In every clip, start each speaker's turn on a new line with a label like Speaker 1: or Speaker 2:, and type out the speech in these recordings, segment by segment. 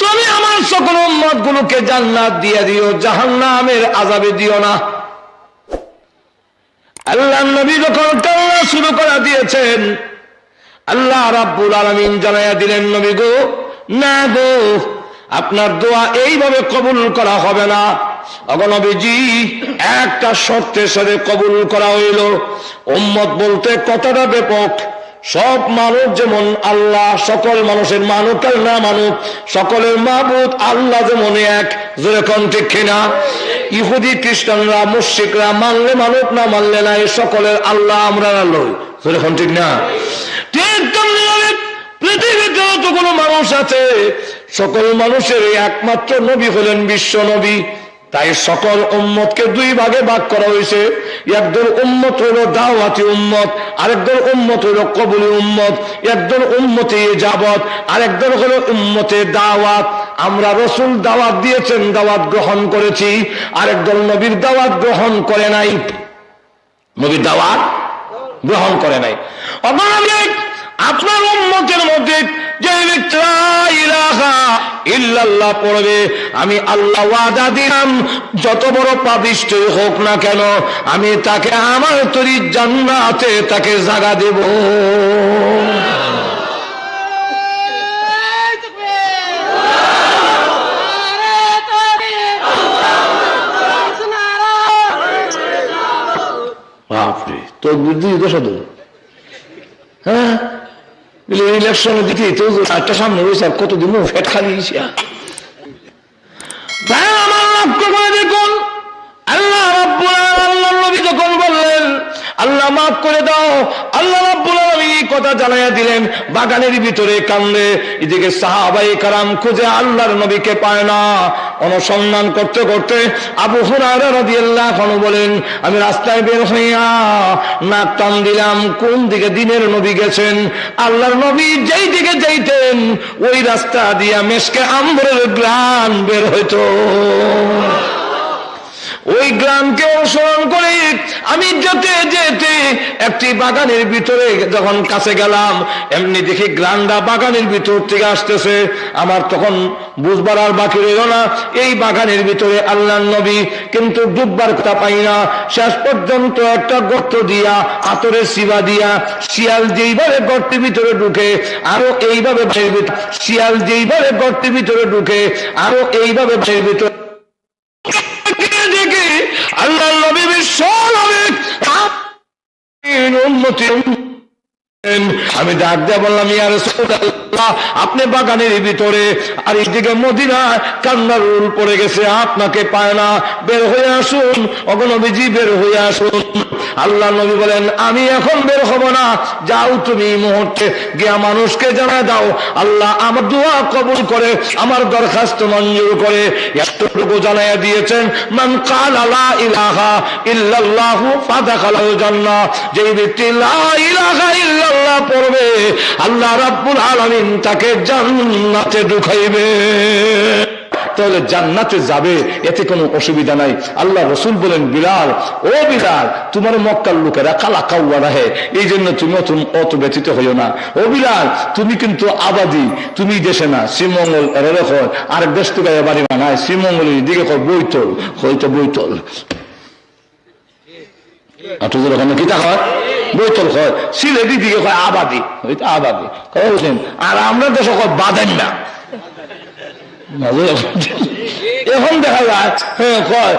Speaker 1: তুমি আমার সকল উম্মত গুলোকে জান্নাত দিয়ে দিও, জাহান্নামের আজাবে দিও না। আল্লাহ নবী যখন কান্না শুরু করা দিয়েছেন, আল্লাহ রাব্বুল আলামিন জানাইয়া দিলেন, নবী গো, না গো, আপনার দোয়া এইভাবে কবুল করা হবে না। অগনবীজি একটা শর্তের সাথে কবুল করা হইল। উম্মত বলতে কতটা ব্যাপক সব মানুষ যেমন আল্লাহ, সকল মানুষের মানুক আর না মানুক, সকলের মাহবুদ আল্লাহ যেমন এক যেরকম ঠিক কিনা? ইহুদি খ্রিস্টানরা মুশিকরা মানলে মানুক, না মানলে না এই সকলের আল্লাহ আমরা আল্লাহ যেরকম ঠিক না? ঠিক পৃথিবীতে যতগুলো মানুষ আছে। সকল মানুষের একমাত্র নবী হলেন বিশ্ব নবী। তাই সকল উম্মতকে দুই ভাগে ভাগ করা হয়েছে। একদল উম্মত হইল দাওয়াতি উম্মত আরেকদল উম্মত হইল কবুলি উম্মত একদল উম্মতে যাবত আরেকদল হলো উম্মতে দাওয়াত। আমরা রসুল দাওয়াত দিয়েছেন, দাওয়াত গ্রহণ করেছি আরেকদল নবীর দাওয়াত গ্রহণ করে নাই। নবীর দাওয়াত গ্রহণ করে নাই। অপরাধ ইল্লাল্লাহ পড়বে। আমি আল্লাহ ওয়াদা দিলাম, যত বড় পাপিষ্টই হোক না কেন, আমি তাকে আমার তরি জান্নাতে তাকে জাগা দেব। তোর বুদ্ধি তো। হ্যাঁ? ইলেকশনে দিতে তো সামনে রয়েছে আর কতদিন ফেট আমার লক্ষ্য করে দেখুন আল্লাহ আল্লাহ নবী যখন বললেন, আল্লাহ মাফ করে দাও। আল্লাহ রাব্বুল আলামিন কথা জানাইয়া দিলেন। বাগানের ভিতরে কান্দে। এদিকে সাহাবাই কারাম খুঁজে আল্লাহর নবীকে পায় না। অনুসন্ধান করতে করতে আবু আনহু বলেন, আমি রাস্তায় বের হইয়া নাক টান দিলাম, কোন দিকে দিনের নবী গেছেন? আল্লাহর নবী যেই দিকে যাইতেন, ওই রাস্তা দিয়া মেশকে আম্বরের গ্রাম বের হইতো। ওই গ্রামকে অনুসরণ করে আমি যেতে যেতে একটি বাগানের ভিতরে যখন কাছে গেলাম, এমনি দেখি গ্রান্ডা বাগানের ভিতর থেকে আসতেছে। আমার তখন বুঝবার আর বাকি রইল না, এই বাগানের ভিতরে আল্লাহ নবী কিন্তু ডুববার কথা পাই না। শেষ পর্যন্ত একটা গর্ত দিয়া আতরের শিবা দিয়া, শিয়াল যেইভাবে গর্তের ভিতরে ঢুকে, আরও এইভাবে শিয়াল যেইভাবে গর্তের ভিতরে ঢুকে, আরও এইভাবে ভিতরে আমি ডাক দিয়ে বললাম ইয়ার আপনি বাগানের ভিতরে আর এইদিকে মদিনা কান্নার রুল পড়ে গেছে, আপনাকে পায় না। বের হয়ে আসুন, অগণবিজি, বের হয়ে আসুন। আল্লাহ নবী বলেন, আমি এখন বের হব না। যাও তুমি মুহূর্তে। গিয়া মানুষকে জানায় দাও। আল্লাহ আমার দোয়া কবুল করে, আমার দরখাস্ত মঞ্জুর করে। এতটুকু জানাইয়া দিয়েছেন, মান কাল লা ইলাহা ইল্লাল্লাহু ফাদাখালাল জান্নাহ। যেই ব্যক্তি লা ইলাহা ইল্লাল্লাহ পড়বে, আল্লাহ রাব্বুল আলামিন তাকে জান্নাতে ঢুকাইবে। তাহলে জান্নাতে যাবে, এতে কোনো অসুবিধা নাই। আল্লাহ রসুল বলেন, বিলাল, ও বিলাল, তোমার মক্কার লোকেরা কালা কাউয়া রাহে এই জন্য তুমি অত অত ব্যতীত হইও না। ও বিলাল, তুমি কিন্তু আবাদি, তুমি দেশে না, শ্রীমঙ্গল হয় আরেক দেশ থেকে বাড়ি বানায়, শ্রীমঙ্গলের দিকে বইতল হয়তো বইতল বৈতল আবাদি আবাদি। আর আমরা দেশে বাদেন না। এখন দেখা যায় হ্যাঁ কয়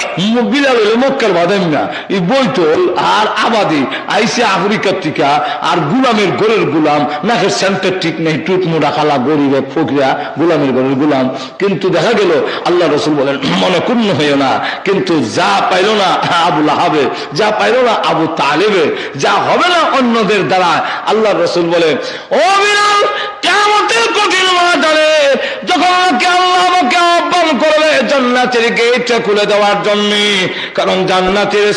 Speaker 1: হইলে মক্কার বাদেন না। এই বৈতল আর আবাদি আইসে আফ্রিকার টিকা, আর গুলামের গোরের গুলাম নাকি সেন্টার ঠিক নেই টুট মোড়া খালা গরিব ফকরিয়া গুলামের গোরের গুলাম। কিন্তু দেখা গেল, আল্লাহ রসুল বলেন, মনে পূর্ণ হইও না। কিন্তু যা পাইল না আবুল আহাবে যা পাইল না, আবু তালেবে, যা হবে না অন্যদের দ্বারা, আল্লাহ রসুল বলেন, ও বিলাল কেমতের কঠিন যখন আল্লাহ আমাকে আহ্বান করবে জান্নাতের গেটটা খুলে দেওয়ার জন্য, কারণ জান্নাতের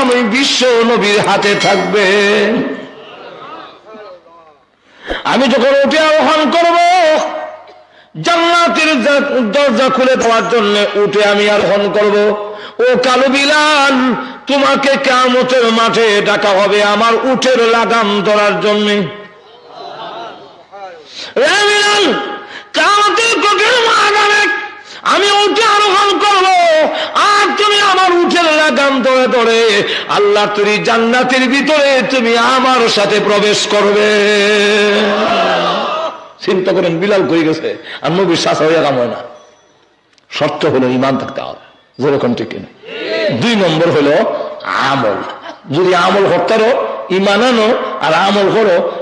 Speaker 1: আমি বিশ্ব নবীর হাতে থাকবে। আমি যখন উঠে আহ্বান করব, জান্নাতের দরজা খুলে দেওয়ার জন্য উঠে আমি আরোহণ করব, ও কালো বিলাল, তোমাকে কামতের মাঠে ডাকা হবে আমার উঠের লাগাম ধরার জন্য। আমি উঠে আরোহণ করব। আর তুমি আমার উঠের লাগাম ধরে ধরে আল্লাহ, তুমি জান্নাতের ভিতরে তুমি আমার সাথে প্রবেশ করবে। চিন্তা করেন বিলাল করে গেছে? আর নবীর শ্বাস হয়ে হয় না। শর্ত হলো ইমান থাকতে হবে। যেরকম ঠিক কিনা। দুই নম্বর হলো আমল। যদি আমল করতারো ইমান আনো, আর আমল করো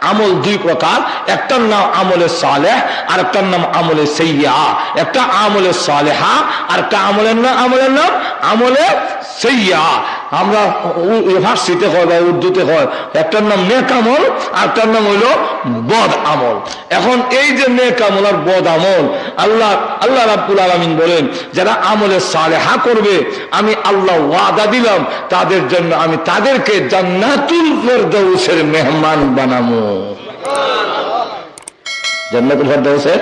Speaker 1: আমল দুই প্রকার, একটার নাম আমলে সালেহ আর একটার নাম আমলে সাইয়া একটা আমলে সালেহা আর একটা আমলের নাম আমলের নাম আমলে সাইয়া আমরা ভার্সিতে হয় বা উর্দুতে হয়। একটার নাম নেক আমল আর একটার নাম হইল বদ আমল। এখন এই যে নেক আমল আর বদ আমল, আল্লাহ আল্লাহ রাব্বুল আলামিন বলেন, যারা আমলে সালেহা করবে, আমি আল্লাহ ওয়াদা দিলাম, তাদের জন্য আমি তাদেরকে জান্নাতুল ফেরদাউসের মেহমান বানাবো। জান্নাতুল ফেরদাউসের?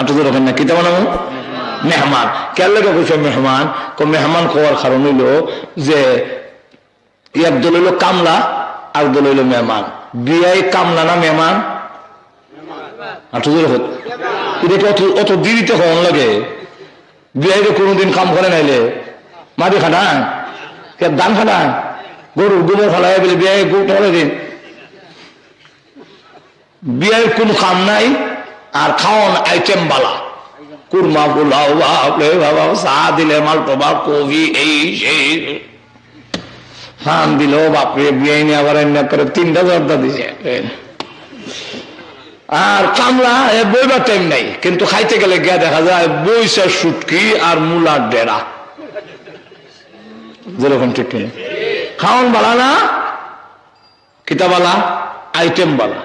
Speaker 1: আপনাদের ওখানে কিতা বানাবো? মেহমান। কেন লেগে কইছে মেহমান? কো মেহমান খাওয়ার কারণ হইল যে এক দল হইল কামলা আর দল হইল মেহমান। বিয়াই কামলা না মেহমান? অত দেরিতে হওয়ার লাগে বিয়াইরে কোনোদিন কাম করে নাইলে মাটি খাটান ধান খাটান গরু গোবর ফেলাই বলে বিয়াই গরু দিন বিয়ের কোন কাম নাই, আর খাওয়ান আইটেম বালা। কুরমা পোলাও বাপরে বাবা চা দিলে মাল প্রভাব কবি এই সেই। ফান দিল, বাপরে, বিয়ে আবার এনে করে তিনটা জর্দা দিছে। আর কামলা বইবার টাইম নাই, কিন্তু খাইতে গেলে গিয়া দেখা যায় বইসা সুটকি আর মুলার ডেরা। যেরকম ঠিক কিনা খাওয়ান বালা না কিতাবালা আইটেম বালা।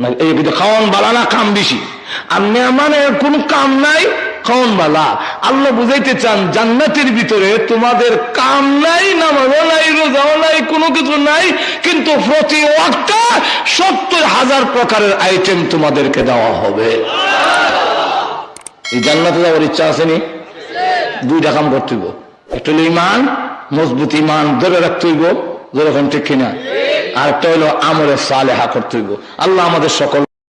Speaker 1: না এই খাওয়ান বালা না, কাম বেশি আর মেহমানের কোন কাম নাই? খাওয়ান বালা। আল্লাহ বুঝাইতে চান, জান্নাতের ভিতরে তোমাদের কাম নাই, নামাজও নাই, রোজাও নাই, কোনো কিছু নাই, কিন্তু প্রতি ওয়াক্তা সত্তর হাজার প্রকারের আইটেম তোমাদেরকে দেওয়া হবে। এই জান্নাতে যাওয়ার ইচ্ছা আসেনি দুইটা কাম করতে একটা হলো ইমান মজবুত ইমান ধরে রাখতে যেরকম ঠিক কিনা? আর একটা হলো আমলে সালেহা করতে আল্লাহ আমাদের সকল